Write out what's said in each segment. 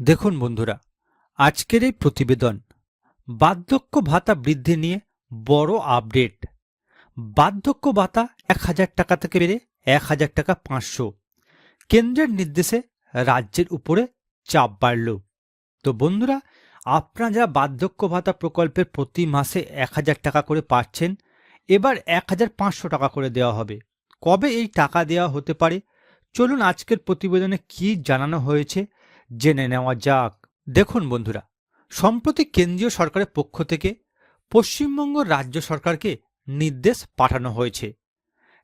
দেখুন বন্ধুরা, আজকের এই প্রতিবেদন বার্ধক্য ভাতা বৃদ্ধি নিয়ে বড় আপডেট। বার্ধক্য ভাতা এক হাজার টাকা থেকে বেড়ে এক হাজার টাকা পাঁচশো। কেন্দ্রের নির্দেশে রাজ্যের উপরে চাপ বাড়ল। তো বন্ধুরা, আপনারা বার্ধক্য ভাতা প্রকল্পের প্রতি মাসে এক হাজার টাকা করে পাচ্ছেন, এবার এক হাজার পাঁচশো টাকা করে দেওয়া হবে। কবে এই টাকা দেওয়া হতে পারে? চলুন আজকের প্রতিবেদনে কি জানানো হয়েছে জেনে নেওয়া যাক। দেখুন বন্ধুরা, সম্প্রতি কেন্দ্রীয় সরকারের পক্ষ থেকে পশ্চিমবঙ্গ রাজ্য সরকারকে নির্দেশ পাঠানো হয়েছে,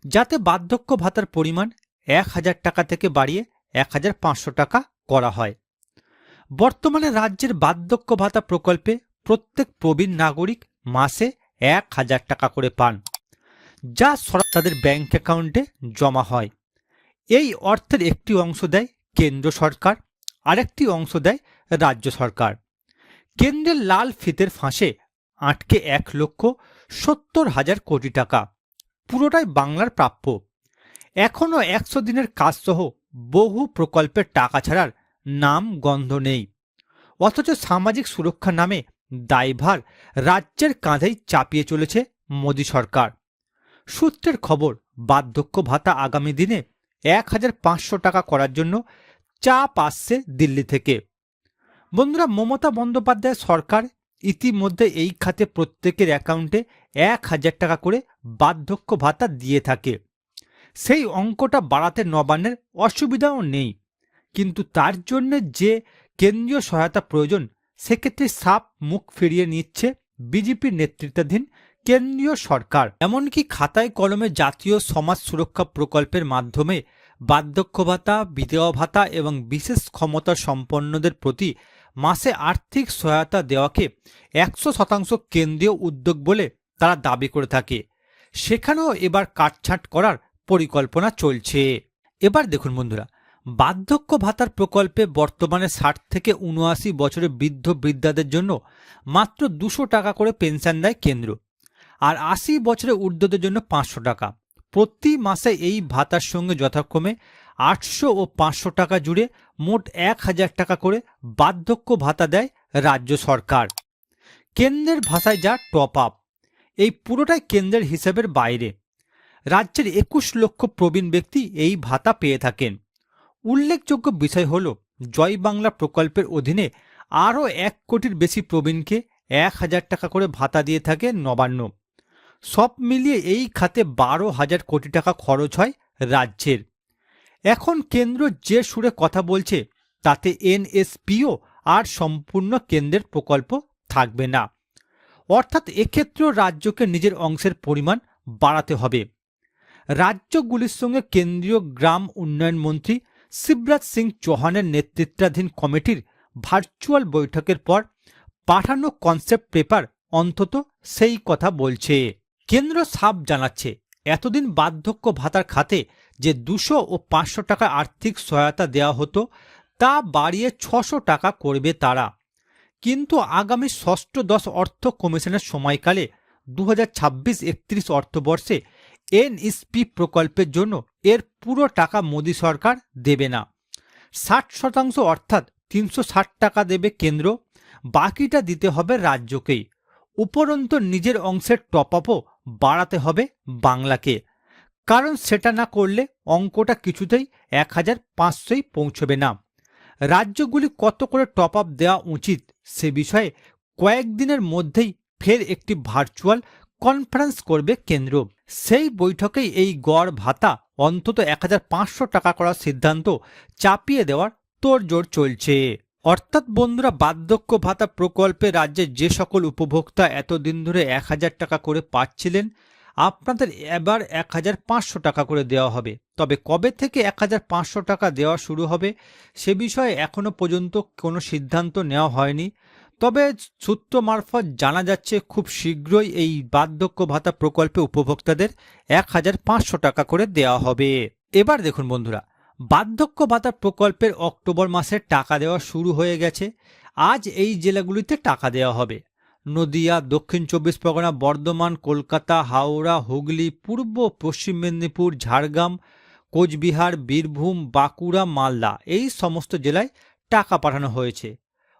যাতে বার্ধক্য ভাতার পরিমাণ এক হাজার টাকা থেকে বাড়িয়ে এক হাজার পাঁচশো টাকা করা হয়। বর্তমানে রাজ্যের বার্ধক্য ভাতা প্রকল্পে প্রত্যেক প্রবীণ নাগরিক মাসে এক হাজার টাকা করে পান, যা সরকার তাদের ব্যাংক অ্যাকাউন্টে জমা হয়। এই অর্থের একটি অংশ দেয় কেন্দ্র সরকার আরেকটি অংশ দেয় রাজ্য সরকার। কেন্দ্রের লাল ফিতের ফাঁসে আটকে এক লক্ষ সত্তর হাজার কোটি টাকা, পুরোটাই বাংলার প্রাপ্য। এখনও একশো দিনের কাজসহ বহু প্রকল্পের টাকা ছাড়ার নাম গন্ধ নেই। অথচ সামাজিক সুরক্ষা নামে দায়ভার রাজ্যের কাঁধেই চাপিয়ে চলেছে মোদী সরকার। সূত্রের খবর, বার্ধক্য ভাতা আগামী দিনে এক হাজার পাঁচশো টাকা করার জন্য চাপ আসছে দিল্লি থেকে। বন্ধুরা, মমতা বন্দ্যোপাধ্যায় সরকার ইতিমধ্যে এই খাতে প্রত্যেকের অ্যাকাউন্টে এক হাজার টাকা করে বার্ধক্য ভাতা দিয়ে থাকে। সেই অঙ্কটা বাড়াতে নবান্নের অসুবিধাও নেই। কিন্তু তার জন্য যে কেন্দ্রীয় সহায়তা প্রয়োজন, সেক্ষেত্রে সাপ মুখ ফিরিয়ে নিচ্ছে বিজেপির নেতৃত্বাধীন কেন্দ্রীয় সরকার। এমনকি খাতায় কলমে জাতীয় সমাজ সুরক্ষা প্রকল্পের মাধ্যমে বার্ধক্য ভাতা বিধবা ভাতা এবং বিশেষ ক্ষমতা সম্পন্নদের প্রতি মাসে আর্থিক সহায়তা দেওয়াকে একশো শতাংশ কেন্দ্রীয় উদ্যোগ বলে তারা দাবি করে থাকে। সেখানেও এবার কাটছাঁট করার পরিকল্পনা চলছে। এবার দেখুন বন্ধুরা বার্ধক্য ভাতার প্রকল্পে বর্তমানে ষাট থেকে উনআশি বছরে বৃদ্ধ বৃদ্ধাদের জন্য মাত্র দুশো টাকা করে পেনশন দেয় কেন্দ্র। আর আশি বছরে ঊর্ধ্বদের জন্য পাঁচশো টাকা। প্রতি মাসে এই ভাতার সঙ্গে যথাক্রমে আটশো ও পাঁচশো টাকা জুড়ে মোট এক হাজার টাকা করে বার্ধক্য ভাতা দেয় রাজ্য সরকার। কেন্দ্রের ভাষায় যা টপ আপ এই পুরোটাই কেন্দ্রের হিসেবের বাইরে। রাজ্যের একুশ লক্ষ প্রবীণ ব্যক্তি এই ভাতা পেয়ে থাকেন। উল্লেখযোগ্য বিষয় হল, জয় বাংলা প্রকল্পের অধীনে আরও এক কোটির বেশি প্রবীণকে এক হাজার টাকা করে ভাতা দিয়ে থাকে নবান্ন। সব মিলিয়ে এই খাতে বারো হাজার কোটি টাকা খরচ হয় রাজ্যের। এখন কেন্দ্র যে সুরে কথা বলছে, তাতে এনএসপিও আর সম্পূর্ণ কেন্দ্রের প্রকল্প থাকবে না। অর্থাৎ এক্ষেত্রেও রাজ্যকে নিজের অংশের পরিমাণ বাড়াতে হবে। রাজ্যগুলির সঙ্গে কেন্দ্রীয় গ্রাম উন্নয়ন মন্ত্রী শিবরাজ সিং চৌহানের নেতৃত্বাধীন কমিটির ভার্চুয়াল বৈঠকের পর পাঠানো কনসেপ্ট পেপার অন্তত সেই কথা বলছে। কেন্দ্র সাপ জানাচ্ছে, এতদিন বার্ধক্য ভাতার খাতে যে দুশো ও পাঁচশো টাকা আর্থিক সহায়তা দেওয়া হতো, তা বাড়িয়ে ছশো টাকা করবে তারা। কিন্তু আগামী ষষ্ঠ দশ অর্থ কমিশনের সময়কালে দু হাজার ছাব্বিশ একত্রিশ অর্থবর্ষে এনএসপি প্রকল্পের জন্য এর পুরো টাকা মোদী সরকার দেবে না। ষাট শতাংশ অর্থাৎ তিনশো ষাট টাকা দেবে কেন্দ্র, বাকিটা দিতে হবে রাজ্যকেই। উপরন্ত নিজের অংশের টপ আপও বাড়াতে হবে বাংলাকে। কারণ সেটা না করলে অঙ্কটা কিছুতেই এক হাজার পাঁচশোই পৌঁছবে না। রাজ্যগুলি কত করে টপ আপ দেওয়া উচিত সে বিষয়ে কয়েকদিনের মধ্যেই ফের একটি ভার্চুয়াল কনফারেন্স করবে কেন্দ্র। সেই বৈঠকেই এই গড় ভাতা অন্তত এক হাজার পাঁচশো টাকা করার সিদ্ধান্ত চাপিয়ে দেওয়ার তোড়জোড় চলছে। অর্থাৎ বন্ধুরা, বার্ধক্য ভাতা প্রকল্পে রাজ্যে যে সকল উপভোক্তা এতদিন ধরে এক হাজার টাকা করে পাচ্ছিলেন, আপনাদের এবার এক হাজার পাঁচশো টাকা করে দেওয়া হবে। তবে কবে থেকে এক হাজার পাঁচশো টাকা দেওয়া শুরু হবে, সে বিষয়ে এখনও পর্যন্ত কোনো সিদ্ধান্ত নেওয়া হয়নি। তবে সূত্র মারফত জানা যাচ্ছে, খুব শীঘ্রই এই বার্ধক্য ভাতা প্রকল্পে উপভোক্তাদের এক হাজার পাঁচশো টাকা করে দেওয়া হবে। এবার দেখুন বন্ধুরা বার্ধক্য ভাতা প্রকল্পের অক্টোবর মাসে টাকা দেওয়া শুরু হয়ে গেছে। আজ এই জেলাগুলিতে টাকা দেওয়া হবে। নদিয়া, দক্ষিণ চব্বিশ পরগনা, বর্ধমান, কলকাতা, হাওড়া, হুগলি, পূর্ব পশ্চিম মেদিনীপুর, ঝাড়গ্রাম, কোচবিহার, বীরভূম, বাঁকুড়া, মালদা এই সমস্ত জেলায় টাকা পাঠানো হয়েছে।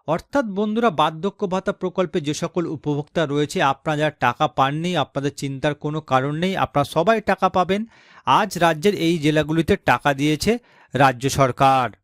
অর্থাৎ বন্ধুরা বার্ধক্য ভাতা প্রকল্পে যে সকল উপভোক্তা রয়েছে, আপনারা যারা টাকা পাননি, আপনাদের চিন্তার কোনো কারণ নেই, আপনারা সবাই টাকা পাবেন। আজ রাজ্যের এই জেলাগুলিতে টাকা দিয়েছে রাজ্য সরকার।